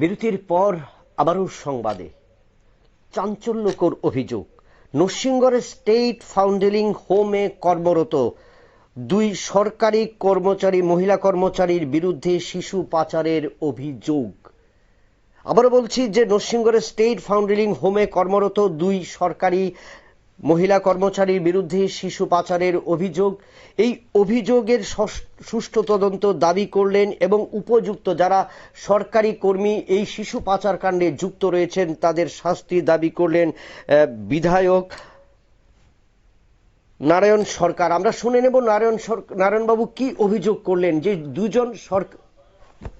বিরতির পর আবারও সংবাদে। চাঞ্চল্যকর অভিযোগ। নরসিংগড়ের স্টেট ফাউন্ডেলিং হোমে কর্মরত দুই সরকারি কর্মচারী, মহিলা কর্মচারীর বিরুদ্ধে শিশু পাচারের অভিযোগ। আবারও বলছি যে নরসিংগড়ের স্টেট ফাউন্ডেলিং হোমে কর্মরত দুই সরকারি মহিলা কর্মচারীর বিরুদ্ধে শিশু পাচারের অভিযোগ। এই অভিযোগের সুষ্ঠু তদন্ত দাবি করলেন এবং উপযুক্ত যারা সরকারি কর্মী এই শিশু পাচারকাণ্ডে যুক্ত রয়েছেন, তাদের শাস্তি দাবি করলেন বিধায়ক নারায়ণ সরকার। আমরা শুনে নেব নারায়ণ নারায়ণবাবু কি অভিযোগ করলেন যে দুজন সরকার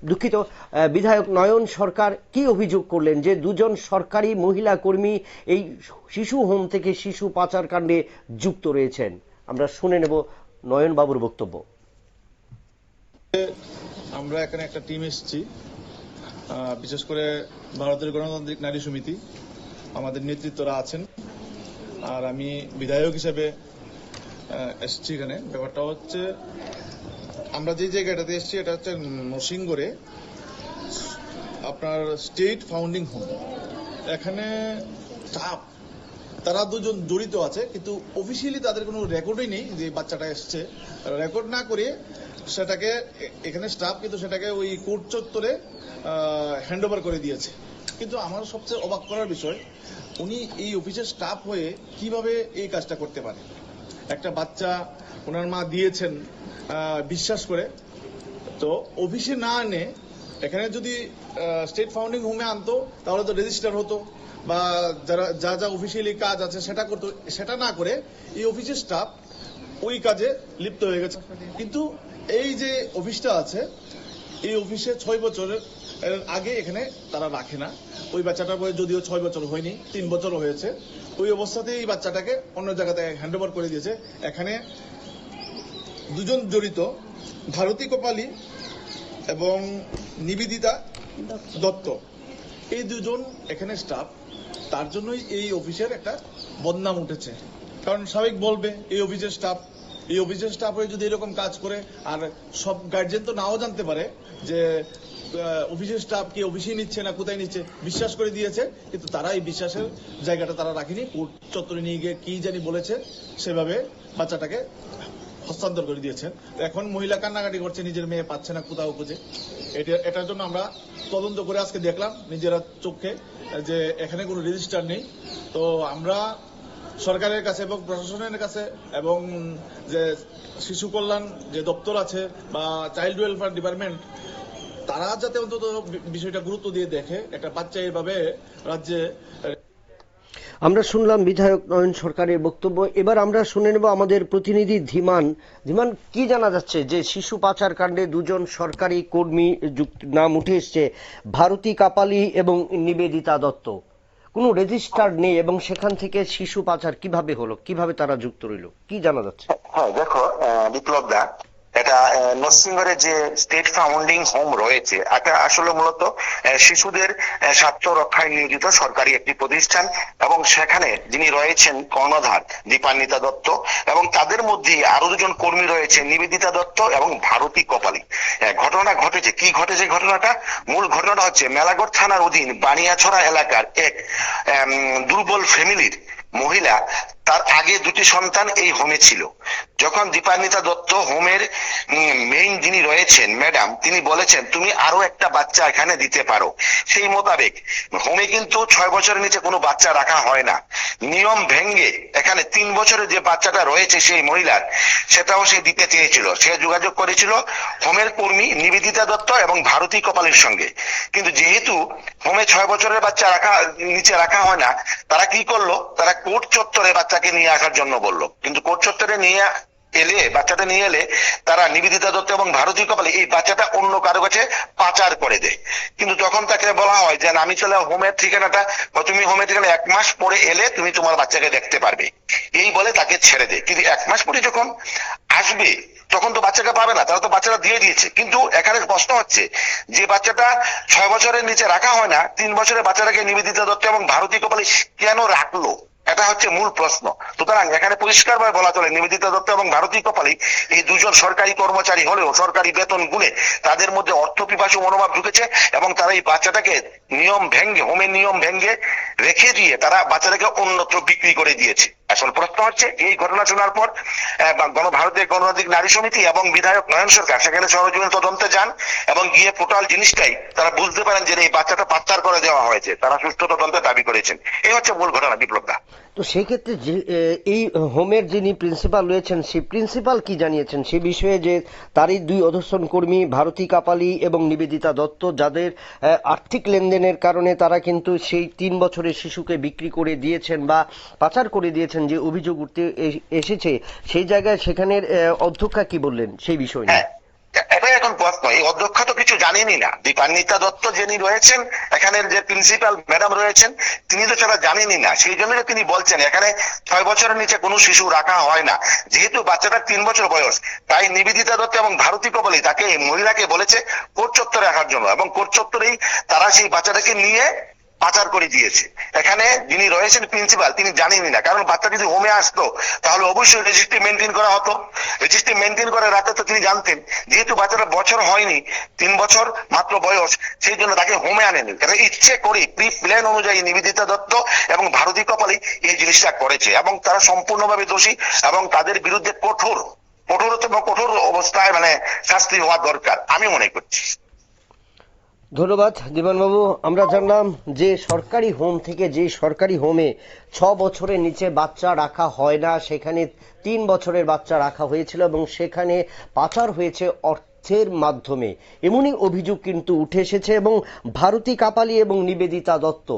দুঃখিত বিধায়ক নয়ন সরকার কি অভিযোগ করলেন যে দুজন সরকারি মহিলা কর্মী এই শিশু হোম থেকে শিশু পাচার কাণ্ডে যুক্ত রয়েছেন? আমরা শুনে নেব নয়ন বাবুর বক্তব্য। আমরা এখানে একটা টিম এসেছি বিশেষ করে ভারতের গণতান্ত্রিক নারী সমিতি। আমাদের নেতৃত্বরা আছেন, আর আমি বিধায়ক হিসেবে এসেছি এখানে। ব্যাপারটা হচ্ছে আমরা যে জায়গাটাতে এসেছি, এটা হচ্ছে নরসিংগড়ে আপনার স্টেট ফাউন্ডিং হোম এখানে স্টাফ তারা দুজন জড়িত আছে, কিন্তু অফিসিয়ালি তাদের কোনো রেকর্ডই নেই যে বাচ্চাটা এসছে। রেকর্ড না করে সেটাকে, এখানে স্টাফ কিন্তু সেটাকে ওই কোর্ট চত্বরে হ্যান্ড ওভার করে দিয়েছে। কিন্তু আমার সবচেয়ে অবাক করার বিষয়, উনি এই অফিসের স্টাফ হয়ে কীভাবে এই কাজটা করতে পারে একটা বাচ্চা ওনার মা দিয়েছেন বিশ্বাস করে। তো অফিসে না আনে এখানে যদি স্টেট ফাউন্ডিং হোমে আনতো, তাহলে তো রেজিস্টার হতো। বা যারা, যা যা অফিসিয়ালি কাজ আছে, সেটা করতো। সেটা না করে এই অফিসের স্টাফ ওই কাজে লিপ্ত হয়ে গেছে। কিন্তু এই যে অফিসটা আছে, এই অফিসে ছয় বছরের আগে এখানে তারা রাখে না। ওই বাচ্চাটার বয়স যদিও ছয় বছর হয়নি, তিন বছর হয়েছে। ওই অবস্থাতেই এই বাচ্চাটাকে অন্য জায়গাতে হ্যান্ড ওভার করে দিয়েছে। এখানে দুজন জড়িত, ভারতী কপালী এবং নিবেদিতা দত্ত। এই দুজন এখানে স্টাফ তার জন্যই এই অফিসের একটা বদনাম উঠেছে। কারণ স্বাভাবিক বলবে, এই অফিসের স্টাফ এই অফিসের স্টাফ হয়ে যদি এরকম কাজ করে, আর সব গার্জেন তো নাও জানতে পারে যে অফিসের স্টাফ কি অফিসে নিচ্ছে না, কোথায় নিচ্ছে, বিশ্বাস করে দিয়েছে, কিন্তু তারা এই বিশ্বাসের জায়গাটা তারা রাখেনি, কোর্ট চত্বরে নিয়ে গিয়ে কি জানি বলেছে, সেভাবে বাচ্চাটাকে হস্তান্তর করে দিয়েছেন। এখন মহিলা কান্নাকাটি করছে, নিজের মেয়ে পাচ্ছে না কোথাও খুঁজে। এটা এটার জন্য আমরা তদন্ত করে আজকে দেখলাম নিজেরা চোখে যে এখানে কোনো রেজিস্টার নেই। তো আমরা সরকারের কাছে এবং প্রশাসনের কাছে এবং যে শিশু কল্যাণ যে দপ্তর আছে বা চাইল্ড ওয়েলফেয়ার ডিপার্টমেন্ট, তারা যাতে অন্তত বিষয়টা গুরুত্ব দিয়ে দেখে, একটা বাচ্চা এভাবে রাজ্যে আমরা শুনলাম বিধায়ক নয়ন সরকারের বক্তব্য। এবার আমরা শুনে নেব আমাদের প্রতিনিধি ধীমান। ধীমান, কি জানা যাচ্ছে যে শিশু পাচার কাণ্ডে দুজন সরকারি কর্মী নাম উঠে এসছে, ভারতী কাপালি এবং নিবেদিতা দত্ত। কোনো রেজিস্টার নেই এবং সেখান থেকে শিশু পাচার কীভাবে হলো? কীভাবে তারা যুক্ত রইল? কি জানা যাচ্ছে? হ্যাঁ দেখো বিপ্লব দা এটা আহ, নরসিংগড়ে যে স্টেট ফাউন্ডিং হোম রয়েছে এটা আসলে মূলত শিশুদের স্বার্থ রক্ষায় নিয়োজিত সরকারি একটি প্রতিষ্ঠান এবং সেখানে যিনি রয়েছেন কর্ণধার দীপান্বিতা দত্ত এবং তাদের মধ্যে আরও দুজন কর্মী রয়েছে নিবেদিতা দত্ত এবং ভারতী কপালী। ঘটনা ঘটেছে কি ঘটেছে ঘটনাটা? মূল ঘটনাটা হচ্ছে মেলাগড় থানার অধীন বানিয়াছড়া এলাকার এক দুর্বল ফ্যামিলির মহিলা তার আগে দুটি সন্তান এই হোমে ছিল। যখন দীপান্বিতা দত্ত হোমের মেইন যিনি রয়েছেন ম্যাডাম তিনি বলেছেন, তুমি আরও একটা বাচ্চা এখানে দিতে পারো। সেই মোতাবেক হোমে কিন্তু ছয় বছরের নিচে কোনো বাচ্চা রাখা হয় না। নিয়ম ভেঙ্গে এখানে তিন বছরের যে বাচ্চাটা রয়েছে সেই মহিলার, সেটাও সে দিতে চেয়েছিল। সে যোগাযোগ করেছিল হোমের কর্মী নিবেদিতা দত্ত এবং ভারতী কপালের সঙ্গে। কিন্তু যেহেতু হোমে ছয় বছরের বাচ্চা রাখা, নিচে রাখা হয় না, তারা কি করল? তারা কোর্ট চত্বরে বাচ্চাকে নিয়ে আসার জন্য বলল। কিন্তু কোর্ট চত্বরে নিয়ে এলে, বাচ্চাটা নিয়ে এলে তারা নিবেদিতা দত্ত এবং ভারতী কপালে এই বাচ্চাটা অন্য কারও কাছে পাচার করে দেয়। কিন্তু তখন তাকে বলা হয় যে আমি চলে হোমের ঠিকানাটা, বা তুমি হোমের ঠিকানা এক মাস পরে এলে তুমি তোমার বাচ্চাকে দেখতে পারবে। এই বলে তাকে ছেড়ে দেয়। কিন্তু এক মাস পরে যখন আসবে, তখন তো বাচ্চাকে পাবে না, তারা তো বাচ্চাটা দিয়ে দিয়েছে। কিন্তু এখানে প্রশ্ন হচ্ছে যে, বাচ্চাটা ছয় বছরের নিচে রাখা হয় না, তিন বছরের বাচ্চাটাকে নিবেদিতা দত্ত এবং ভারতী কপালে কেন রাখল? এটা হচ্ছে মূল প্রশ্ন। সুতরাং এখানে পরিষ্কারভাবে বলা চলে, নিবেদিতা দত্ত এবং ভারতী কপালি এই দুজন সরকারি কর্মচারী হলেও সরকারি বেতন গুণে তাদের মধ্যে অর্থ পিপাসু মনোভাব ঢুকেছে এবং তারা এই বাচ্চাটাকে নিয়ম ভেঙ্গে, হোমের নিয়ম ভেঙ্গে রেখে দিয়ে তারা বাচ্চাটাকে অন্যত্র বিক্রি করে দিয়েছে। আসল প্রশ্ন হচ্ছে। এই ঘটনা শোনার পর গণভারতের গণতান্ত্রিক নারী সমিতি এবং বিধায়ক নয়ন সরকার সেখানে সরজমিন তদন্তে যান এবং গিয়ে টোটাল জিনিসটাই তারা বুঝতে পারেন যে এই বাচ্চাটা পাত্তার করে দেওয়া হয়েছে। তারা সুস্থ তদন্তের দাবি করেছেন। এই হচ্ছে মূল ঘটনা বিপ্লব দা। তো সেক্ষেত্রে যে এ, এই হোমের যিনি প্রিন্সিপাল রয়েছেন সেই প্রিন্সিপাল কি জানিয়েছেন? সে বিষয়ে যে তারই দুই অধস্তন কর্মী ভারতী কাপালি এবং নিবেদিতা দত্ত যাদের আর্থিক লেনদেনের কারণে তারা কিন্তু সেই তিন বছরের শিশুকে বিক্রি করে দিয়েছেন বা পাচার করে দিয়েছেন যে অভিযোগ উঠতে এসেছে, সেই জায়গায় সেখানের অধ্যক্ষা কি বললেন সেই বিষয় নিয়ে? হ্যাঁ এটাই এখন প্রশ্ন। এই অধ্যক্ষ তো কিছু জানেনই না। দীপান্বিতা দত্ত যিনি রয়েছেন, এখানের যে প্রিন্সিপাল ম্যাডাম রয়েছেন, তিনি তো সেটা জানেনই না। সেই জন্য তিনি বলছেন, এখানে ছয় বছরের নিচে কোনো শিশু রাখা হয় না। যেহেতু বাচ্চাটার তিন বছর বয়স, তাই নিবেদিতা দত্ত এবং ভারতী কপালী তাকে এই মহিলাকে বলেছে কোর্ট চত্বরে রাখার জন্য। এবং কোর্ট চত্বরেই তারা সেই বাচ্চাটাকে নিয়ে পাচার করে দিয়েছে। এখানে যিনি রয়েছেন প্রিন্সিপাল তিনি জানেনই না। কারণ বাচ্চা যদি হোমে আসতো, তাহলে অবশ্যই রেজিস্ট্রি মেনটেন করা হতো। রেজিস্ট্রি মেনটেন করে রাখতে তো তিনি জানতেন। যেহেতু বাচ্চাটা বছর হয়নি, তিন বছর মাত্র বয়স, সেই জন্য তাকে হোমে আনেনি এটা ইচ্ছে করে প্রি প্ল্যান অনুযায়ী নিবেদিতা দত্ত এবং ভারতী কপালী এই জিনিসটা করেছে এবং তারা সম্পূর্ণভাবে দোষী এবং তাদের বিরুদ্ধে কঠোর, কঠোরতম কঠোর অবস্থায় মানে শাস্তি হওয়া দরকার, আমি মনে করছি। ধন্যবাদ, দিবানবাবু। আমরা জানলাম যে সরকারি হোম থেকে যে সরকারি হোমে ছ বছরের নিচে বাচ্চা রাখা হয় না, সেখানে তিন বছরের বাচ্চা রাখা হয়েছিল এবং সেখানে পাচার হয়েছে অর্থের মাধ্যমে। এমনই অভিযোগ কিন্তু উঠে এসেছে এবং ভারতী কাপালি এবং নিবেদিতা দত্ত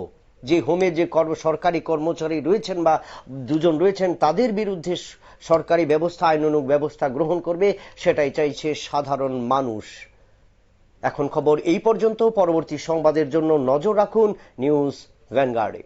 যে হোমে যে কর্ম, সরকারি কর্মচারী রয়েছেন বা দুজন রয়েছেন, তাদের বিরুদ্ধে সরকারি ব্যবস্থা, আইনানুগ ব্যবস্থা গ্রহণ করবে, সেটাই চাইছে সাধারণ মানুষ। এখন খবর এই পর্যন্ত। পরবর্তী সংবাদের জন্য নজর রাখুন নিউজ ভ্যানগার্ডে।